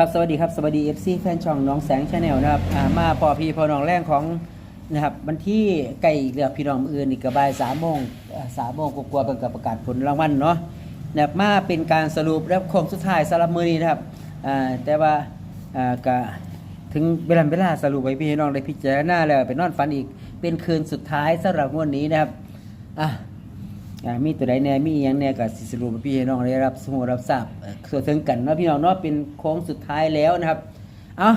ครับสวัสดีครับสวัสดี FC แฟนช่องน้องแสงชาแนลนะครับมาพอพี่พอน้องแรงของนะครับวันที่ใกล้เลือพี่น้องอื่นอีกกระบายสามโมงสามโมงกลัวๆเป็นกับประกาศผลรางวัลเนาะนะครับมาเป็นการสรุปและโค้งสุดท้ายสำหรับมือนี้นะครับแต่ว่าก็ถึงเวลาเวลาสรุปไว้พี่น้องได้พิจารณาแล้วเป็นอนฝันอีก เป็นคืนสุดท้ายสำหรับงวดนี้นะครับอะ อ่ามีตัวใดแน่มีอหยังแน่ก็สิสรุปให้พี่น้องได้รับสมุรับทราบเอ่อส่วนถึงกันเนาะพี่น้องเนาะเป็นโค้งสุดท้ายแล้วนะครับเอา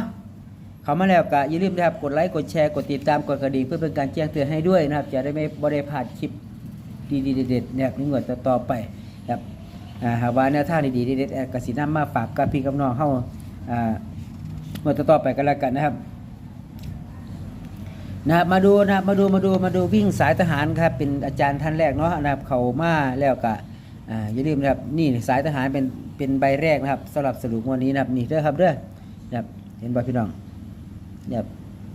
เข้ามาแล้วก็อย่าลืมนะครับกดไลค์กดแชร์กดติดตามกดกระดิ่งเพื่อเป็นการแจ้งเตือนให้ด้วยนะครับ จะได้ไม่บ่ได้พลาดคลิปดีๆเด็ดๆเนี่ยในงวดต่อๆไปครับอ่าหากว่าแนวทางดีๆเด็ดๆแอดกสิน้ำมาฝากกับพี่กับน้องเฮาอ่างวดต่อๆไปกันแล้วกันนะครับ นะครับมาดูนะครับมาดูมาดูมาดูวิ่งสายทหารครับเป็นอาจารย์ท่านแรกเนาะนะครับเขามาแล้วก็อ่าอย่าลืมนะครับนี่สายทหารเป็นเป็นใบแรกนะครับสำหรับสรุปวันนี้นะครับนี่เด้อครับเด้อนะครับเห็นบ่พี่น้องเนี่ย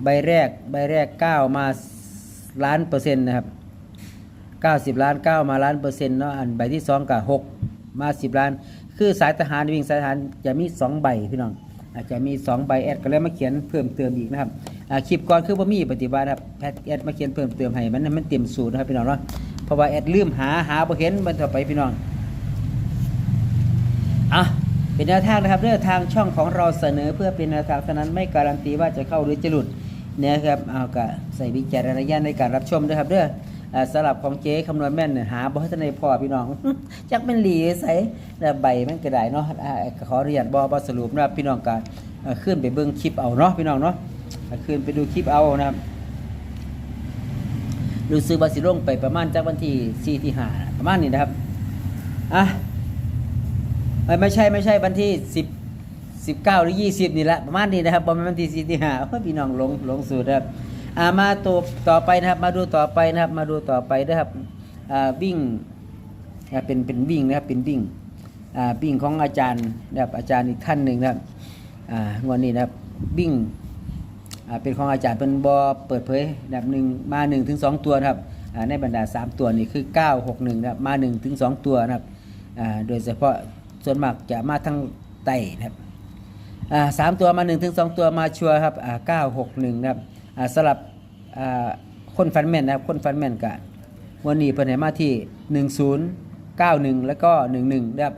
ใบแรกใบแรกเก้ามาล้านเปอร์เซ็นต์นะครับเก้าสิบล้านเก้ามาล้านเปอร์เซ็นต์เนาะอันใบที่สองกับหกมาสิบล้าน คือสายทหารวิ่งสายทหารจะมีสองใบพี่น้องอาจจะมี2ใบแอดก็เลยมาเขียนเพิ่มเติมอีกนะครับ คลิปก่อนคือบ่มีปฏิบัติครับแพทแอดมาเขียนเพิ่มเติมให้มันมันเต็มสูตรนะครับพี่น้องเนาะเพราะว่าแอดลืมหาหาบ่เห็นมันต่อไปพี่น้องอะเป็นแนวทางนะครับเรื่องทางช่องของเราเสนอเพื่อเป็นแนวทางเท่านั้นไม่การันตีว่าจะเข้าหรือจะหลุดเนะครับเอาก็ใส่วิจารณญาณในการรับชมด้วยครับเด้ออ่าสลับของเจ๊คำนวณแม่นหาบ่ทันได้พอพี่น้องจักเป็นหลีใส่ใบมันก็ได้เนาะขอเรียนบ่บ่สรุปนะครับพี่น้องก็เอ่อขึ้นไปเบิ่งคลิปเอาเนาะพี่น้องเนาะ อ่าขึ้นไปดูคลิปเอานะครับรู้สึกว่าสิลงไปประมาณจากวันที่4ที่5ประมาณนี้นะครับอะไม่ใช่ไม่ใช่วันที่10 19หรือ20นี่แหละประมาณนี้นะครับประมาณวันที่4ที่5โอ้ยพี่น้องหลงหลงสูตรนะครับอ่ามาตัวต่อไปนะครับ มาดูต่อไปนะครับ มาดูต่อไปนะครับอ่าวิ่งนะเป็นเป็นวิ่งนะครับเป็นวิ่งอ่าวิ่งของอาจารย์นะครับอาจารย์อีกท่านหนึ่งนะครับอ่างวดนี้นะครับวิ่ง เป็นของอาจารย์เป็นบอเปิดเผยนะครับหนึ่งมา1นถึงสตัวครับในบรรดา 3 ตัวนี่คือ 961นะครับมา1ถึง2ตัวนะครับโดยเฉพาะส่วนมากจะมาทั้งไตนะครับสามตัวมา1ถึง2ตัวมาชัวร์ครับอ่า961นะครับสลับคนฟันแม่นนะครับคนฟันแม่นกะวันนี้เพิ่นให้มาที่ 1091 แล้วก็ 11นะครับ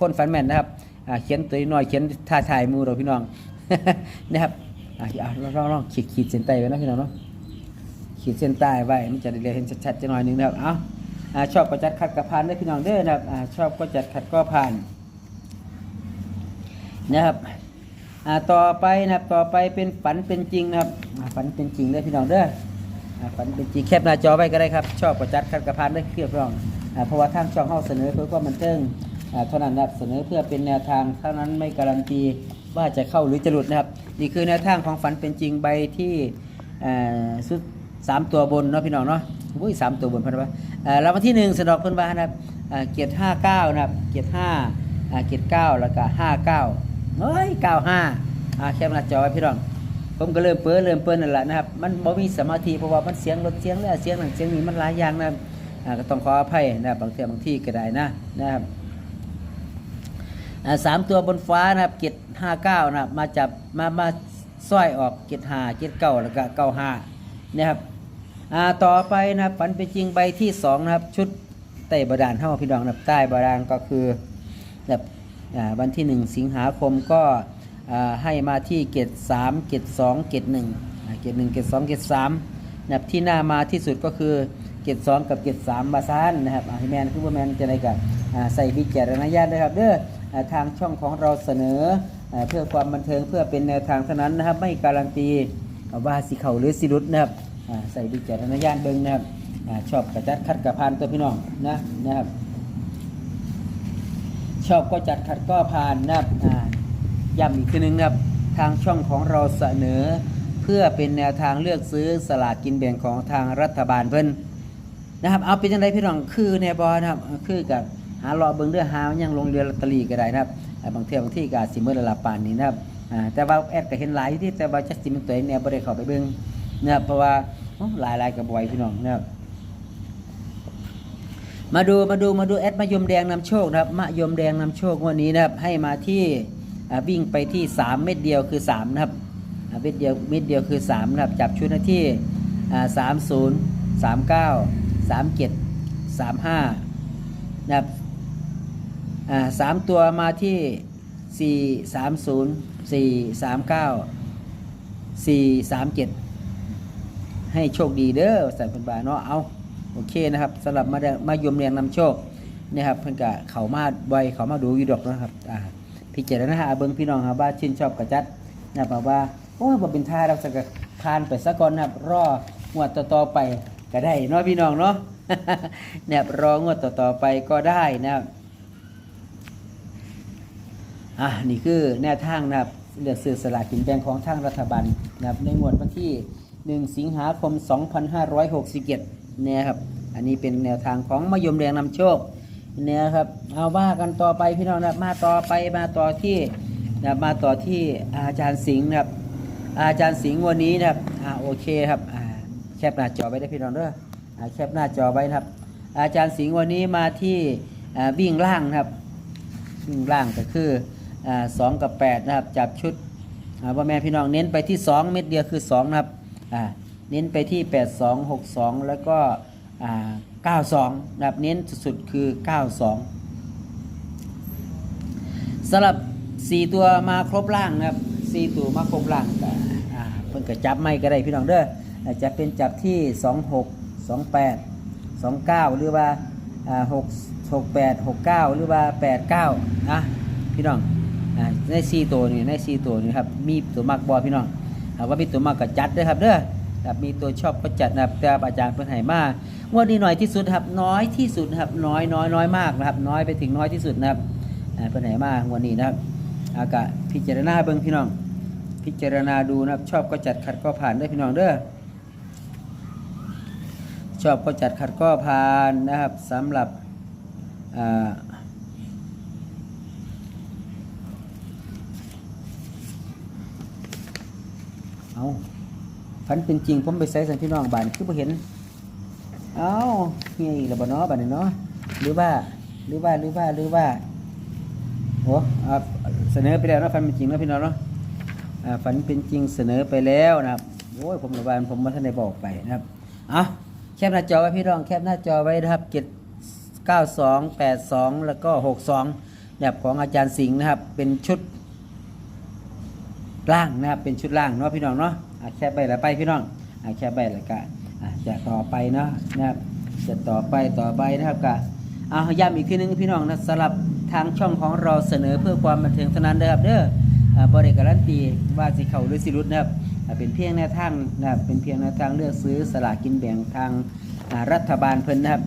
คนฟันแม่นนะครับเขียนตัวน้อยเขียนท่าทายหมูเราพี่น้องนะครับ อ่าเอาลองลองขีดขีดเส้นใต้ไว้นะพี่น้องเนาะขีดเส้นใต้ไว้มันจะได้เห็นชัดๆจะหน่อยหนึงนะครับเอาอ่าชอบก็จัดขัดก็ผ่านได้พี่น้องเด้อนะครับอ่าชอบก็จัดขัดก็ผ่านนะครับอ่าต่อไปนะครับต่อไปเป็นฝันเป็นจริงนะครับอ่าฝันเป็นจริงได้พี่น้องเด้ออ่าฝันเป็นจริงแคปหน้าจอไว้ก็ได้ครับ ชอบประจัดคัดกระพานได้เครียบร้องอ่าเพราะว่าทางช่องเฮาเสนอเพื่อความบันเทิงอ่าเท่านั้นนะครับเสนอเพื่อเป็นแนวทางเท่านั้นไม่การันตี ว่าจะเข้าหรือจะหลุดนะครับ นี่คือแนวทางของฝันเป็นจริงใบที่สุดสามตัวบนเนาะพี่น้องเนาะอุ้ยสามตัวบนพันธุ์ว่าอ่าราวัลที่หนึ่งสนอกพิ่นว่านะครับเกียรติห้าเก้านะครับ เกียรติห้าเกียรติเก้าแล้วก็ห้าเก้าเฮ้ยเก้าห้าแคปหน้าจอไว้พี่น้อง ผมก็เริ่มเปิ้ลเริ่มเปิ้ลนั่นแหละนะครับ มันบ่มีสมาธิเพราะว่ามันเสียงรถเสียงแล้วเสียงหนั่นเสียงนี้มันหลายอย่างนะก็ต้องขออภัยนะบางทีบางที่ก็ได้นะนะครับ สามตัวบนฟ้านะครับเกตห้าเก้านะครับมาจับมามาสร้อยออกเกตห้าเกตเก้าแล้วก็เก้าห้านะครับต่อไปนะครับฝันเป็นจริงใบที่สองนะครับชุดใต้บาดาลเท่าพี่น้องนะครับใต้บาดาลก็คือแบบวันที่หนึ่งสิงหาคมก็ให้มาที่เกตสามเกตสองเกตหนึ่งเกตหนึ่งเกตสองเกตสามนะครับที่หน้ามาที่สุดก็คือเกตสองกับเกตสามบาซานนะครับอ่าแมนคือว่าแมนจะอะไรกันอ่าใส่วิจารณญาณนะครับเด้อ ทางช่องของเราเสนอเพื่อความบันเทิงเพื่อเป็นแนวทางเท่านั้นนะครับ ไม่การันตีว่าสิเขาหรือสิรุดนะครับใส่วิจารณญาณเบิ่งนะครับชอบกระจัดคัดกระพานตัวพี่น้องนะนะครับ ชอบก็จัดขัดก็ผ่านนะครับย้ำอีกทีหนึงนะครับ ทางช่องของเราเสนอ เพื่อเป็นแนวทางเลือกซื้อสลากกินแบ่งของทางรัฐบาลเพิ่นนะครับ เอาเป็นยังไงพี่น้องคือแนวบอนะครับคือกับ หารอเบิ่งเรือหายังลงเรือลอตเตอรี่ก็ได้นะครับบางเที่ยวบางที่ก็อาสิเมื่อระลาปานนี้นะครับแต่ว่าแอดก็เห็นหลายที่แต่ว่าจักสิมันตัวเองเนี่ยบ่ได้เข้าไปเบิ่งนะครับเพราะว่าหลายหลายๆกับบ่ไหวพี่น้องนะครับมาดูมาดูมาดูแอดมะยมแดงนำโชคนะครับมะยมแดงนำโชควันนี้นะครับให้มาที่วิ่งไปที่ 3 เม็ดเดียวคือ 3 นะครับเม็ดเดียวเม็ดเดียวคือ3นะครับจับชุดหน้าที่อ่า30 39 37 35นะครับ อ่าสามตัวมาที่4 30 4 39 4 37ให้โชคดีเด้อสันเพันบาเนาะเอาโอเคนะครับสำหรับมาเดมายมเรียงนำโชคนี่ครับเพิ่นกะเขามาไวเขามาดูอยู่ดอกนะครับอ่าพิจารณาเบิ่งพี่น้องครับว่าชื่นชอบกระจัดนะครับว่าโอ้ยบ่เป็นท่าเราสักทานไปซะก่อนนะครับรองวดต่อๆไปก็ได้เนาะพี่น้องเนาะเนี่ยรองวดต่อๆไปก็ได้นะครับ อะนี่คือแนวทางนะครับเลือกซื้อสลากกินแบ่งของทางรัฐบาลนะครับในงวดวันที่ 1 สิงหาคม 2567เนี่ยครับอันนี้เป็นแนวทางของมะยมแดงนำโชคเนี่ยครับเอาว่ากันต่อไปพี่น้องนะมาต่อไปมาต่อที่นะมาต่อที่อาจารย์สิงห์นะครับ อาจารย์สิงห์วันนี้นะครับอ่าโอเคครับอ่าแคปหน้าจอไว้ได้พี่น้องเด้ออ่าแคปหน้าจอไว้นะครับ อาจารย์สิงห์วันนี้มาที่อ่าวิ่งล่างนะครับวิ่งล่างก็คือ สองกับแปดนะครับจับชุดอ่าพ่อแม่พี่น้องเน้นไปที่ 2 เม็ดเดียวคือ2นะครับอ่าเน้นไปที่ 8 2 6 2 แล้วก็อ่า92นะครับเน้นสุดๆคือ 92สำหรับ 4 ตัวมาครบล่างนะครับ4ตัวมาครบล่างก็อ่าเพิ่นก็จับไม่ก็ได้พี่น้องเด้ออาจจะเป็นจับที่ 26 28 29 หรือว่าอ่า6 68 69 หรือว่า 89นะพี่น้อง ใน4ตัวนี่ใน4ตัวนี่ครับมีตัวมากบอพี่น้องหากว่ามีตัวมากก็จัดเด้อครับเด้อครับมีตัวชอบก็จัดนะครับแต่อาจารย์เพิ่นให้มางวดนี้น้อยที่สุดครับน้อยที่สุดครับน้อยน้อยน้อยมากนะครับน้อยไปถึงน้อยที่สุดนะครับเพิ่นให้มางวดนี้นะครับอากะพิจารณาเบิ่งพี่น้อง พิจารณาดูนะครับ ชอบก็จัดขัดก็ผ่านได้พี่น้องเด้อชอบก็จัดขัดก็ผ่านนะครับสำหรับอ่า เอาฝันเป็นจริงผมไปใส่สันพี่น้องบ้านคือบ่เห็น เอาเฮียอีกแล้วบ่เนาะบ้านเนาะหรือว่าหรือว่าหรือว่าหรือว่าโอ้เสนอไปแล้วนะฟันเป็นจริงนะพี่น้องเนาะฝันเป็นจริงเสนอไปแล้วนะครับโอ้ยผมระบายผมมาท่านได้บอกไปนะครับเอาแคปหน้าจอไว้พี่น้องแคปหน้าจอไว้นะครับเจ็ดเก้าสองแปดสองแล้วก็หกสองแบบของอาจารย์สิงห์นะครับเป็นชุด ล่างนะครับเป็นชุดล่างเนาะพี่น้องเนาะอะแค่ใบละไปพี่น้องอะแค่ใบละกะจะต่อไปเนาะนะครับจะต่อไปต่อไปนะครับกะเอาย้ำอีกทีนึงพี่น้องนะสำหรับทางช่องของเราเสนอเพื่อความบันเทิงเท่านั้นนะครับเด้อบริการันตีว่าสิเขาหรือสิรุดนะครับเป็นเพียงแนวทางนะครับเป็นเพียงแนวทางเลือกซื้อสลากกินแบ่งทางรัฐบาลเพิ่นนะครับ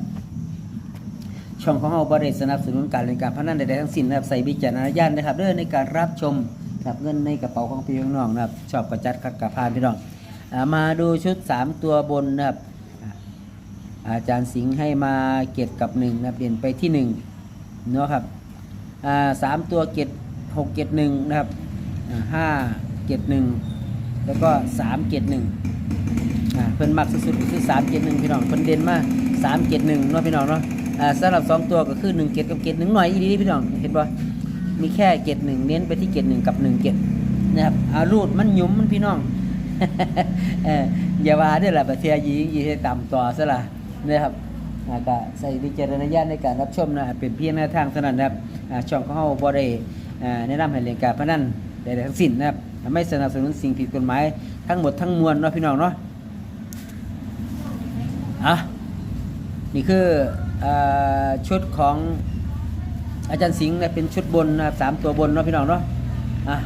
ช่องของเราบริสนับสนุนการเล่นการพนันใดๆทั้งสิ้นนะครับใส่วิจารณญาณนะครับเรื่อในการรับชม ครับเงินในกระเป๋าของพี่น้องนะครับชอบกระจัดขัดกระพานพี่น้องมาดูชุด 3 ตัวบนนะครับอาจารย์สิงห์ให้มาเกียรติกับ1นะครับเปลี่ยนไปที่1เนาะครับสามตัวเกียรติหกเกียรติหนึ่งนะครับห้าเกียรติหนึ่งแล้วก็สามเกียรติหนึ่งเพิ่นมักสุดๆคือสามเจ็ดหนึ่งพี่น้องเพิ่นเด่นมากสามเจ็ดหนึ่งเนาะพี่น้องเนาะสำหรับสองตัวก็คือหนึ่งเจ็ดกับเจ็ดหนึ่งหน่อยอีดีพี่น้องเห็นป่ มีแค่เจ็ดหนึ่งเน้นไปที่เจ็ดหนึ่งกับหนึ่งเจ็ดนะครับอารูดมันยุมมันพี่น้องเอออย่าว่าเด้ละประเทศยียีให้ต่ำต่อซะล่ะนะครับอาก็ใส่วิจารณญาณในการรับชมนะเป็นเพียงแนวทางเท่านั้นนะครับช่องของเฮาบ่ได้อ่าแนะนำให้เล่นการพนันใดๆทั้งสิ้นนะครับไม่สนับสนุนสิ่งผิดกฎหมายทั้งหมดทั้งมวลเนาะพี่น้องเนาะอะนี่คืออชุดของ อาจารย์สิงห์นะเป็นชุดบนนะครับสามตัวบนเนาะพี่น้องเนาะอะ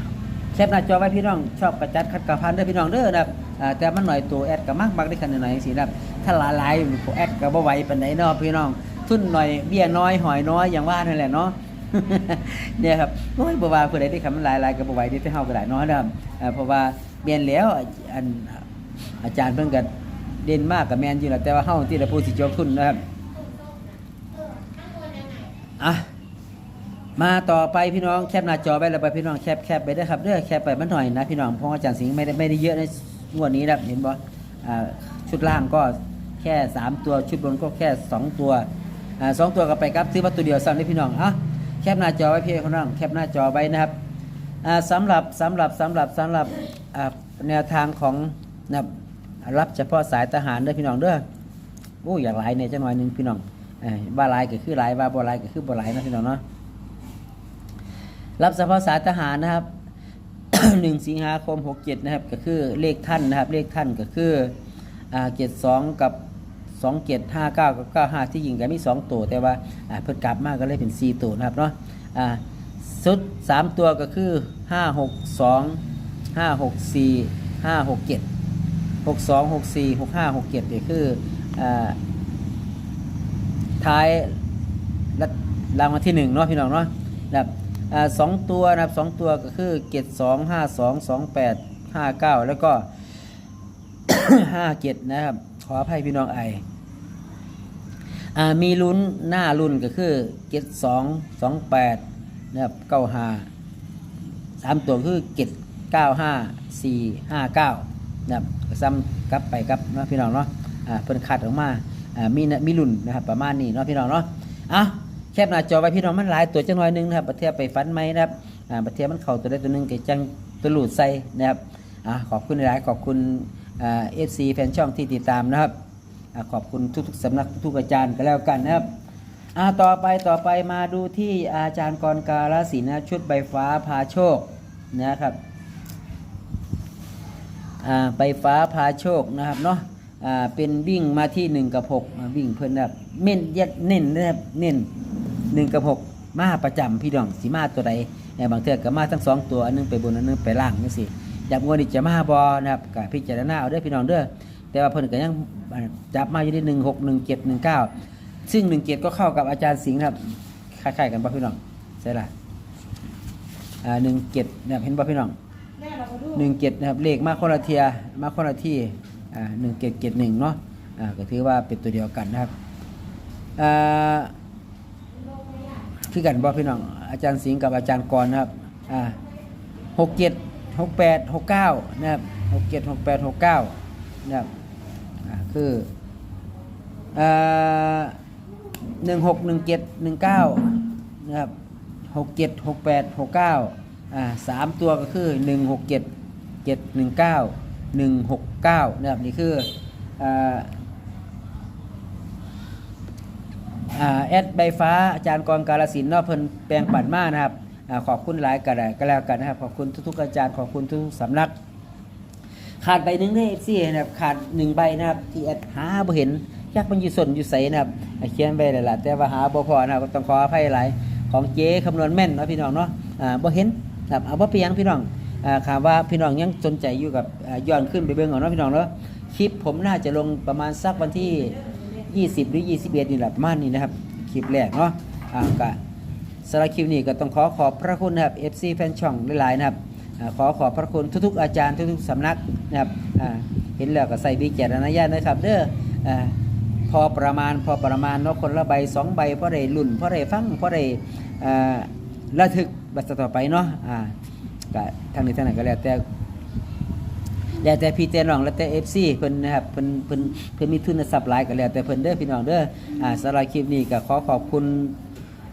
แคปหน้าจอไว้พี่น้องชอบกระจัดขัดกระพันเด้อพี่น้องเด้อนะครับอ่าแต่มันหน่อยตัวแอดกับมากมากได้ขนาดไหนสินะครับถ้าหลายหลายแอดกับบ่ไหวปานไหนเนาะพี่น้อง ทุนหน่อยเบี้ยน้อยหอยน้อยอย่างว่านั่นแหละเนาะ เนี่ยครับโอ้ยบ่ว่าผู้ใดได้คำมันหลายหลายกับบ่ไหวได้แต่เฮาก็ได้เนาะนะครับอ่าเพราะว่าเปลี่ยนแล้วอันอาจารย์เพิ่นก็เด่นมากกับแมนอยู่แหละแต่ว่าเฮาที่ละผู้สิจกทุนนะครับอะ มาต่อไปพี่น้องแคปหน้าจอไว้แล้วไปพี่น้องแคปแคปไปได้ครับเด้อแคปไปมันหน่อยนะพี่น้องเพราะอาจารย์สิงห์ไม่ได้ไม่ได้เยอะในงวดนี้นะเห็นบ่ชุดล่างก็แค่สามตัวชุดบนก็แค่สองตัวสองตัวก็ไปครับซื้อวัตถุเดียวซ้ำได้พี่น้องอะแคปหน้าจอไว้พี่น้องแคปหน้าจอไว้นะครับอ่าสำหรับสำหรับสำหรับสำหรับแนวทางของนะรับเฉพาะสายทหารเด้อพี่น้องเด้อโอ้อยากหลายเนี่ยจังหน่อยหนึงพี่น้องบ้าหลายก็คือหลายบ้าบ่หลายก็คือบ่หลายนะพี่น้องเนาะ รับเฉพาะสาทหารนะครับหนึ่งสิงหาคมหกเจ็ดนะครับก็คือเลขท่านนะครับเลขท่านก็คืออ่าเจ็ดสองกับสองเจ็ดห้าเก้ากับเก้าห้าที่ยิงกันมีสองตัวแต่ว่าเพิ่นกลับมากก็เลยเป็นสี่ตัวนะครับเนาะอ่าสุดสามตัวก็คือห้าหกสองห้าหกสี่ห้าหกเจ็ดหกสองหกสี่หกห้าหกเจ็ดนี่คืออ่าท้ายรางวัลที่หนึ่งเนาะพี่น้องเนาะนะครับ สองตัวนะครับสองตัวก็คือเกตสองห้าสองสองแปดห้าเก้าแล้วก็ห้าเกตนะครับ ขออภัยพี่น้องไอมีลุ้นหน้ารุ่นก็คือเกตสองสองแปดนะครับเก้าห้าสามตัวคือเกตเก้าห้าสี่ห้าเก้านะครับซ้ำกลับไปกลับนะพี่น้องเนาะเพิ่นคัดออกมามีนะมีรุ่นนะครับประมาณนี้เนาะพี่น้องเนาะอะ แคบหน้าจอไว้พี่น้องมันหลายตัวจังหน่อยหนึงนะครับประเทศไปฟันไหมนะครับอ่าประเทศมันเข่าตัวได้ตัวหนึงก็จังตัวหลุดใส่นะครับอ่าขอบคุณหลายขอบคุณอ่าเอฟซีแฟนช่องที่ติดตามนะครับอ่าขอบคุณทุกๆสำนักทุกอาจารย์ก็แล้วกันนะครับอ่าต่อไปต่อไปมาดูที่อาจารย์กรกาลสินธุ์นะชุดใบฟ้าพาโชคนะครับอ่าใบฟ้าพาโชคนะครับเนาะอ่าเป็นวิ่งมาที่ 1 กับ 6 วิ่งเพิ่อนแบบเม่นย็ดเน้นนะครับเน้น หนึ่งกับหกมาประจำพี่น้องสีมาตัวใดเนี่ยบางเทือก็มาทั้งสองตัวอันหนึงไปบนอันหนึงไปล่างนี่สิอยากงวดนี้จะมาบอนะครับก็พิจารณาเอาเด้อพี่น้องเด้อแต่ว่าเพิ่นก็ยังจับมาอยู่ที่หนึ่งหกหนึ่งเจ็ดหนึ่งเก้าซึ่งหนึ่งเจ็ดก็เข้ากับอาจารย์สิงห์นะครับคล้ายๆกันป่ะพี่น้องใช่ละอ่าหนึ่งเจ็ดนะครับเห็นป่ะพี่น้องแม่เราก็ดูหนึ่งเจ็ดนะครับเลขมาคนละเทียมาคนละที่อ่าหนึ่งเจ็ดเจ็ดหนึ่งเนาะอ่าก็ถือว่าเป็นตัวเดียวกันนะครับอ่า คือกันบ่พี่น้อง อาจารย์สิงห์กับอาจารย์กรนะครับอ่าหกเจ็ดหกแปดหกเก้านะครับหกเจ็ดหกแปดหกเก้านะครับอ่าคืออ่าหนึ่งหกหนึ่งเจ็ดหนึ่งเก้านะครับหกเจ็ดหกแปดหกเก้าอ่าสามตัวก็คือหนึ่งหกเจ็ดเจ็ดหนึ่งเก้าหนึ่งหกเก้านะครับนี่คืออ่า อ่า แอดใบฟ้าอาจารย์กรกาลสินนอกเพิ่นแปลงปั่นมากนะครับอขอบคุณหลายกันก็แล้วกันนะครับขอบคุณทุกๆอาจารย์ขอบคุณทุกสำนัก ขาดใบหนึ่งในเอฟซีนะครับขาดหนึ่งใบนะครับที่แอดหาบ่เห็นยักมันอยู่ส่วนอยู่ใสนะครับเขียนไปหลายๆแต่ว่าหาบ่พอนะครับต้องขออภัยหลายของเจ๊คำนวณแม่นนะพี่น้องเนาะอ่าบ่เห็นนะครับเอาบ่เปียงพี่น้องอ่าถามว่าพี่น้องยังสนใจอยู่กับย้อนขึ้นไปเบิ่งเอาเนาะพี่น้องเนาะคลิปผมน่าจะลงประมาณสักวันที่ 20 หรือ 21 นี่แหละประมาณนี้นะครับ คลิปแรกเนาะอ่าก็สำหรับคลิปนี้ก็ต้องขอขอบพระคุณนะครับ FC แฟนช่องหลายๆนะครับอ่าขอขอบพระคุณทุกๆ อาจารย์ทุกๆสำนักนะครับอ่าเห็นแล้วก็ใส่วิจารณญาณนะครับเด้ออ่าพอประมาณพอประมาณเนาะคนละใบสองใบเพราะได้ลุ่นเพราะได้ฟังเพราะได้อ่าระทึกบัตรต่อไปเนาะอ่าก็ทางนี้ทางไหนก็แล้วแต่ แล้วแต่พี่แต่น้องแล้วแต่เอฟซีเพิ่นนะครับเพิ่นเพิ่นเพิ่นมีทุนทรัพย์หลายก็แล้วแต่เพิ่นเด้อพี่น้องเด้ออ่าสำหรับคลิปนี้ก็ขอขอบคุณ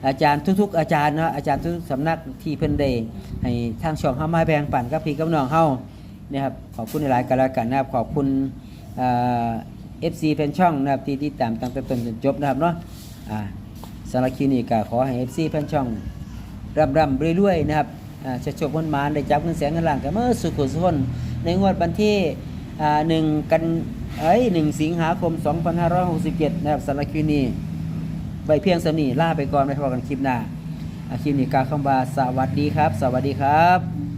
อาจารย์ทุกๆ อาจารย์เนาะอาจารย์ทุกๆสำนักที่เพิ่นได้ให้ทางช่องเฮามาแบ่งปันกับพี่กับน้องเฮานะครับขอบคุณหลายๆก็แล้วกันนะครับขอบคุณเอ่า FC แฟนช่องนะครับที่ติดตามตั้งแต่ต้นจนจบนะครับเนาะอ่าสำหรับคลิปนี้ก็ขอให้ FC แฟนช่องร่ำร่ำรวยๆนะครับอ่าจะโชคมนมานได้จับเงินแสนเงินล้านกันเมื่อสุขุสุขน ในงวดวันที่หนึ่งกันเอ้ยหนึ่งสิงหาคม 2567 นะครับสารับคลินีใบเพียงสำนีล่าไปก่อนไปพบกันคลิปหน้าอาคลิปนี้กาคำว่าสวัสดีครับ สวัสดีครับ